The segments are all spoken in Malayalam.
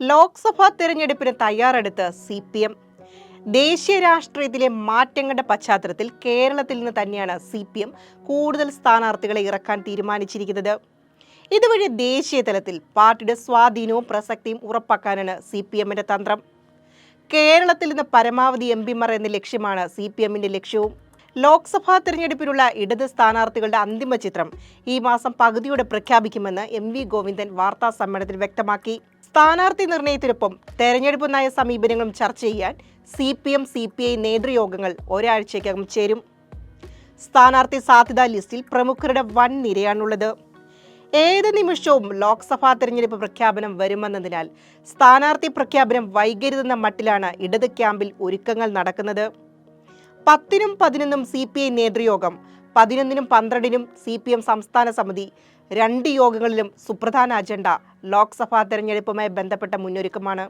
ലോക്സഭാ തെരഞ്ഞെടുപ്പിന് തയ്യാറെടുത്ത് സി പി എം. ദേശീയ രാഷ്ട്രീയത്തിലെ മാറ്റങ്ങളുടെ പശ്ചാത്തലത്തിൽ കേരളത്തിൽ നിന്ന് തന്നെയാണ് സി പി എം കൂടുതൽ സ്ഥാനാർത്ഥികളെ ഇറക്കാൻ തീരുമാനിച്ചിരിക്കുന്നത്. ഇതുവഴി ദേശീയ തലത്തിൽ പാർട്ടിയുടെ സ്വാധീനവും പ്രസക്തിയും ഉറപ്പാക്കാനാണ് സി പി എമ്മിന്റെ തന്ത്രം. കേരളത്തിൽ നിന്ന് പരമാവധി എം പിമാർ എന്ന ലക്ഷ്യമാണ് സി പി എമ്മിന്റെ ലക്ഷ്യവും. ലോക്സഭാ തെരഞ്ഞെടുപ്പിനുള്ള ഇടത് സ്ഥാനാർത്ഥികളുടെ അന്തിമ ചിത്രം ഈ മാസം പകുതിയോടെ പ്രഖ്യാപിക്കുമെന്ന് എം വി ഗോവിന്ദൻ വാർത്താ സമ്മേളനത്തിൽ വ്യക്തമാക്കി. സ്ഥാനാർത്ഥി നിർണയത്തിനൊപ്പം തെരഞ്ഞെടുപ്പ് നയ സമീപനങ്ങളും ചർച്ച ചെയ്യാൻ C P M C P I നേതൃയോഗങ്ങൾ ഒരാഴ്ചയ്ക്കകം ചേരും. സ്ഥാനാർത്ഥി സാധ്യതാ ലിസ്റ്റിൽ പ്രമുഖരുടെ വൻ നിരയാണുള്ളത്. ഏത് നിമിഷവും ലോക്സഭാ തെരഞ്ഞെടുപ്പ് പ്രഖ്യാപനം വരുമെന്നതിനാൽ സ്ഥാനാർത്ഥി പ്രഖ്യാപനം വൈകരുതെന്ന മട്ടിലാണ് ഇടത് ക്യാമ്പിൽ ഒരുക്കങ്ങൾ നടക്കുന്നത്. പത്തിനും പതിനൊന്നും സി പി ഐ നേതൃയോഗം പതിനൊന്നിനും പന്ത്രണ്ടിനും സി പി എം സംസ്ഥാന സമിതി രണ്ട് യോഗങ്ങളിലും സുപ്രധാന അജണ്ട ലോക്സഭാ തെരഞ്ഞെടുപ്പുമായി ബന്ധപ്പെട്ട മുന്നൊരുക്കമാണ്.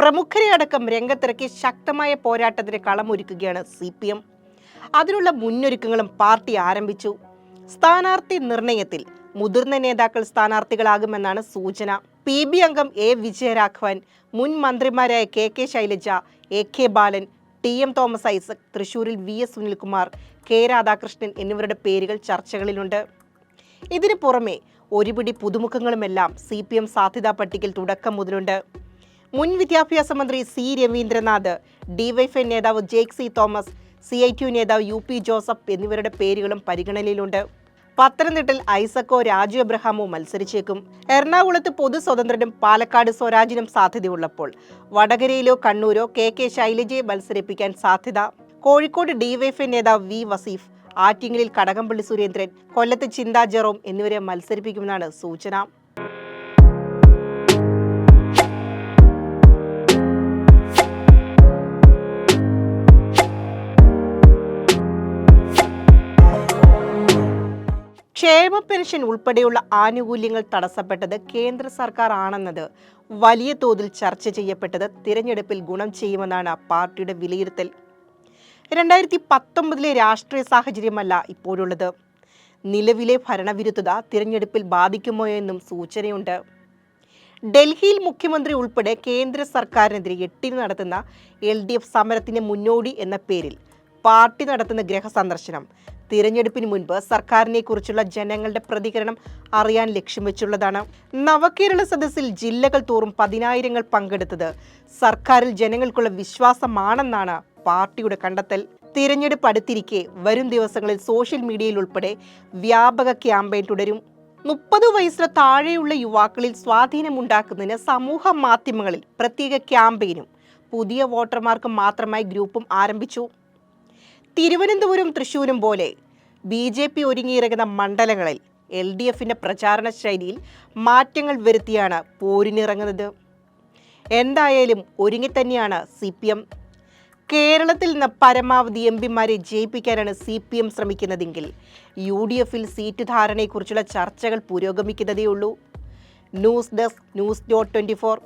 പ്രമുഖരെ അടക്കം രംഗത്തിറക്കി ശക്തമായ പോരാട്ടത്തിന് കളമൊരുക്കുകയാണ് സി പി എം. അതിനുള്ള മുന്നൊരുക്കങ്ങളും പാർട്ടി ആരംഭിച്ചു. സ്ഥാനാർത്ഥി നിർണയത്തിൽ മുതിർന്ന നേതാക്കൾ സ്ഥാനാർത്ഥികളാകുമെന്നാണ് സൂചന. പി ബി അംഗം എ വിജയരാഘവൻ മുൻ മന്ത്രിമാരായ K K Shailaja A K Balan T M Thomas Isaac തൃശൂരിൽ V S Sunilkumar K Radhakrishnan എന്നിവരുടെ പേരുകൾ ചർച്ചകളിലുണ്ട്. ഇതിനു പുറമെ ഒരുപിടി പുതുമുഖങ്ങളുമെല്ലാം സി പി എം സാധ്യതാ പട്ടികയിൽ തുടക്കം മുതലുണ്ട്. മുൻ വിദ്യാഭ്യാസ മന്ത്രി സി രവീന്ദ്രനാഥ് ഡിവൈഫൈ നേതാവ് Jake C Thomas C I T U നേതാവ് യു പി ജോസഫ് എന്നിവരുടെ പേരുകളും പരിഗണനയിലുണ്ട്. പത്തനംതിട്ടയിൽ ഐസക്കോ രാജു എബ്രഹാമോ മത്സരിച്ചേക്കും. എറണാകുളത്ത് പൊതു സ്വതന്ത്രനും പാലക്കാട് സ്വരാജിനും സാധ്യതയുള്ളപ്പോൾ വടകരയിലോ കണ്ണൂരോ കെ കെ ശൈലജയെ മത്സരിപ്പിക്കാൻ സാധ്യത. കോഴിക്കോട് ഡിവൈഫൈ നേതാവ് വി വസീഫ് ആറ്റിങ്ങലിൽ കടകംപള്ളി സുരേന്ദ്രൻ കൊല്ലത്ത് ചിന്താ ജെറോം എന്നിവരെ മത്സരിപ്പിക്കുമെന്നാണ് സൂചന. ക്ഷേമ പെൻഷൻ ഉൾപ്പെടെയുള്ള ആനുകൂല്യങ്ങൾ തടസ്സപ്പെട്ടത് കേന്ദ്ര സർക്കാർ ആണെന്നത് വലിയ തോതിൽ ചർച്ച ചെയ്യപ്പെട്ടത് തിരഞ്ഞെടുപ്പിൽ ഗുണം ചെയ്യുമെന്നാണ് പാർട്ടിയുടെ വിലയിരുത്തൽ. രണ്ടായിരത്തി പത്തൊമ്പതിലെ രാഷ്ട്രീയ സാഹചര്യമല്ല ഇപ്പോഴുള്ളത്. നിലവിലെ ഭരണവിരുദ്ധത തിരഞ്ഞെടുപ്പിൽ ബാധിക്കുമോ എന്നും സൂചനയുണ്ട്. ഡൽഹിയിൽ മുഖ്യമന്ത്രി ഉൾപ്പെടെ കേന്ദ്ര സർക്കാരിനെതിരെ എട്ടിന് നടത്തുന്ന എൽ ഡി എഫ് സമരത്തിന് മുന്നോടി എന്ന പേരിൽ പാർട്ടി നടത്തുന്ന ഗ്രഹസന്ദർശനം. തിരഞ്ഞെടുപ്പിന് മുൻപ് സർക്കാരിനെ കുറിച്ചുള്ള ജനങ്ങളുടെ പ്രതികരണം അറിയാൻ ലക്ഷ്യം വെച്ചുള്ളതാണ് നവകേരള സദസ്സിൽ ജില്ലകൾ തോറും പതിനായിരങ്ങൾ പങ്കെടുത്തത്. സർക്കാരിൽ ജനങ്ങൾക്കുള്ള വിശ്വാസമാണെന്നാണ് പാർട്ടിയുടെ കണ്ടെത്തൽ. തിരഞ്ഞെടുപ്പ് അടുത്തിരിക്കെ വരും ദിവസങ്ങളിൽ സോഷ്യൽ മീഡിയയിൽ ഉൾപ്പെടെ വ്യാപക ക്യാമ്പയിൻ തുടരും. മുപ്പത് വയസ്സിന് താഴെയുള്ള യുവാക്കളിൽ സ്വാധീനമുണ്ടാക്കുന്നതിന് സമൂഹ മാധ്യമങ്ങളിൽ പ്രത്യേക ക്യാമ്പയിനും. പുതിയ വോട്ടർമാർക്ക് മാത്രമായി ഗ്രൂപ്പും ആരംഭിച്ചു. തിരുവനന്തപുരം തൃശ്ശൂരും പോലെ ബി ജെ പി ഒരുങ്ങിയിറങ്ങുന്ന മണ്ഡലങ്ങളിൽ എൽ ഡി എഫിന്റെ പ്രചാരണ ശൈലിയിൽ മാറ്റങ്ങൾ വരുത്തിയാണ് പോരിനിറങ്ങുന്നത്. എന്തായാലും ഒരുങ്ങി തന്നെയാണ് സി പി എം. കേരളത്തിൽ നിന്ന് പരമാവധി എം പിമാരെ ജയിപ്പിക്കാനാണ് സി പി എം ശ്രമിക്കുന്നതെങ്കിൽ യു ഡി എഫിൽ സീറ്റ് ധാരണയെക്കുറിച്ചുള്ള ചർച്ചകൾ പുരോഗമിക്കുന്നതേയുള്ളൂ. News desk news dot twenty four.